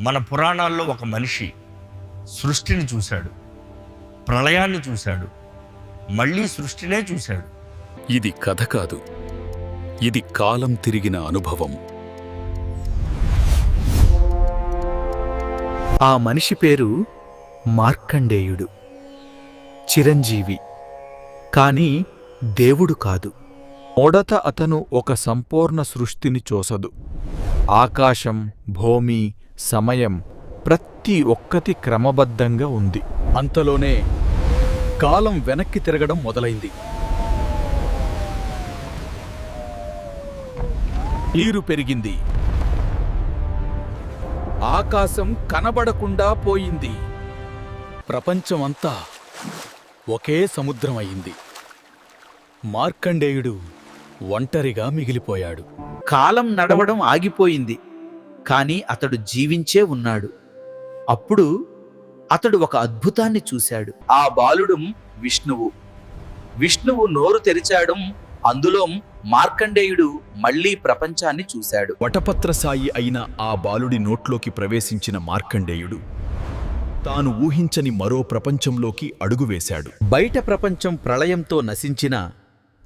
మన పురాణాల్లో ఒక మనిషి సృష్టిని చూశాడు ప్రళయాన్ని చూశాడు మళ్ళీ సృష్టినే చూశాడు. ఇది కథ కాదు. ఇది కాలం తిరిగిన అనుభవం. ఆ మనిషి పేరు మార్కండేయుడు. చిరంజీవి. కాని దేవుడు కాదు. మొదట అతను ఒక సంపూర్ణ సృష్టిని చూసదు. ఆకాశం భూమి సమయం ప్రతి ఒక్కటి క్రమబద్ధంగా ఉంది. అంతలోనే కాలం వెనక్కి తిరగడం మొదలైంది. నీరు పెరిగింది. ఆకాశం కనబడకుండా పోయింది. ప్రపంచమంతా ఒకే సముద్రం అయింది మార్కండేయుడు ఒంటరిగా మిగిలిపోయాడు. కాలం నడవడం ఆగిపోయింది. కాని అతడు జీవించే ఉన్నాడు. అప్పుడు అతడు ఒక అద్భుతాన్ని చూశాడు. ఆ బాలుడు విష్ణువు. విష్ణువు నోరు తెరిచాడు అందులో మార్కండేయుడు మళ్ళీ ప్రపంచాన్ని చూశాడు. వటపత్రసాయి అయిన ఆ బాలుడి నోట్లోకి ప్రవేశించిన మార్కండేయుడు తాను ఊహించని మరో ప్రపంచంలోకి అడుగువేశాడు బయట ప్రపంచం ప్రళయంతో నశించిన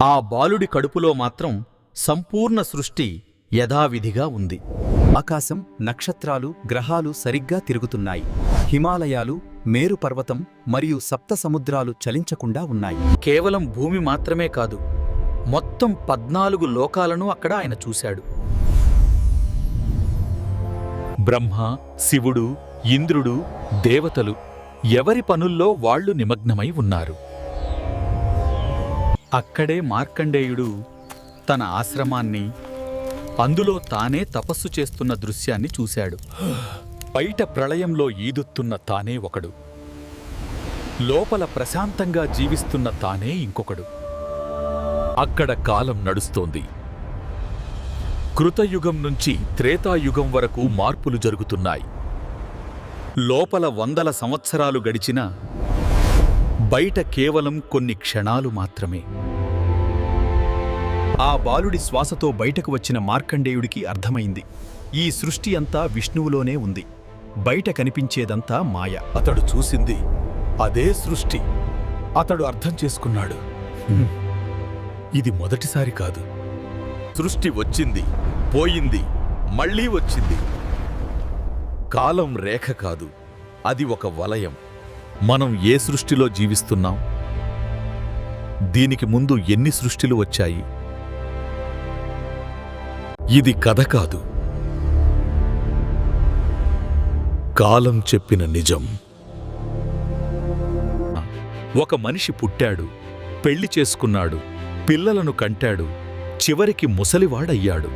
ఆ బాలుడి కడుపులో మాత్రం సంపూర్ణ సృష్టి యథావిధిగా ఉంది. ఆకాశం నక్షత్రాలు గ్రహాలు సరిగ్గా తిరుగుతున్నాయి. హిమాలయాలు మేరు పర్వతం మరియు సప్త సముద్రాలు చలించకుండా ఉన్నాయి. కేవలం భూమి మాత్రమే కాదు మొత్తం పద్నాలుగు లోకాలను అక్కడ ఆయన చూశాడు. బ్రహ్మ శివుడు ఇంద్రుడు దేవతలు ఎవరి పనుల్లో వాళ్ళు నిమగ్నమై ఉన్నారు? అక్కడే మార్కండేయుడు తన ఆశ్రమాన్ని అందులో తానే తపస్సు చేస్తున్న దృశ్యాన్ని చూశాడు. బయట ప్రళయంలో ఈదుతున్న తానే ఒకడు. లోపల ప్రశాంతంగా జీవిస్తున్న తానే ఇంకొకడు. అక్కడ కాలం నడుస్తోంది. కృతయుగం నుంచి త్రేతాయుగం వరకు మార్పులు జరుగుతున్నాయి. లోపల వందల సంవత్సరాలు గడిచినా బయట కేవలం కొన్ని క్షణాలు మాత్రమే. ఆ బాలుడి శ్వాసతో బయటకు వచ్చిన మార్కండేయుడికి అర్థమైంది. ఈ సృష్టి అంతా విష్ణువులోనే ఉంది. బయట కనిపించేదంతా మాయ. అతడు చూసింది అదే సృష్టి. అతడు అర్థం చేసుకున్నాడు. "హ్మ్, ఇది మొదటిసారి కాదు. సృష్టి వచ్చింది పోయింది మళ్ళీ వచ్చింది. కాలం రేఖ కాదు. అది ఒక వలయం. మనం ఏ సృష్టిలో జీవిస్తున్నాం? దీనికి ముందు ఎన్ని సృష్టిలు వచ్చాయి? ఇది కథ కాదు. కాలం చెప్పిన నిజం. ఒక మనిషి పుట్టాడు పెళ్ళి చేసుకున్నాడు పిల్లలను కంటాడు చివరికి ముసలివాడయ్యాడు.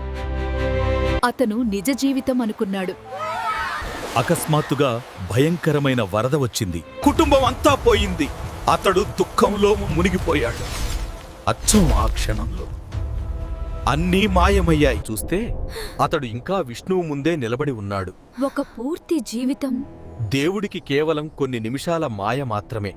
అతను నిజ జీవితం అనుకున్నాడు. అకస్మాత్తుగా భయంకరమైన వరద వచ్చింది. కుటుంబం అంతా పోయింది. అతడు దుఃఖంలో మునిగిపోయాడు. అచ్చం ఆ క్షణంలో. అన్నీ మాయమయ్యాయి. చూస్తే అతడు ఇంకా విష్ణువు ముందే నిలబడి ఉన్నాడు. ఒక పూర్తి జీవితం. దేవుడికి కేవలం కొన్ని నిమిషాల మాయ మాత్రమే.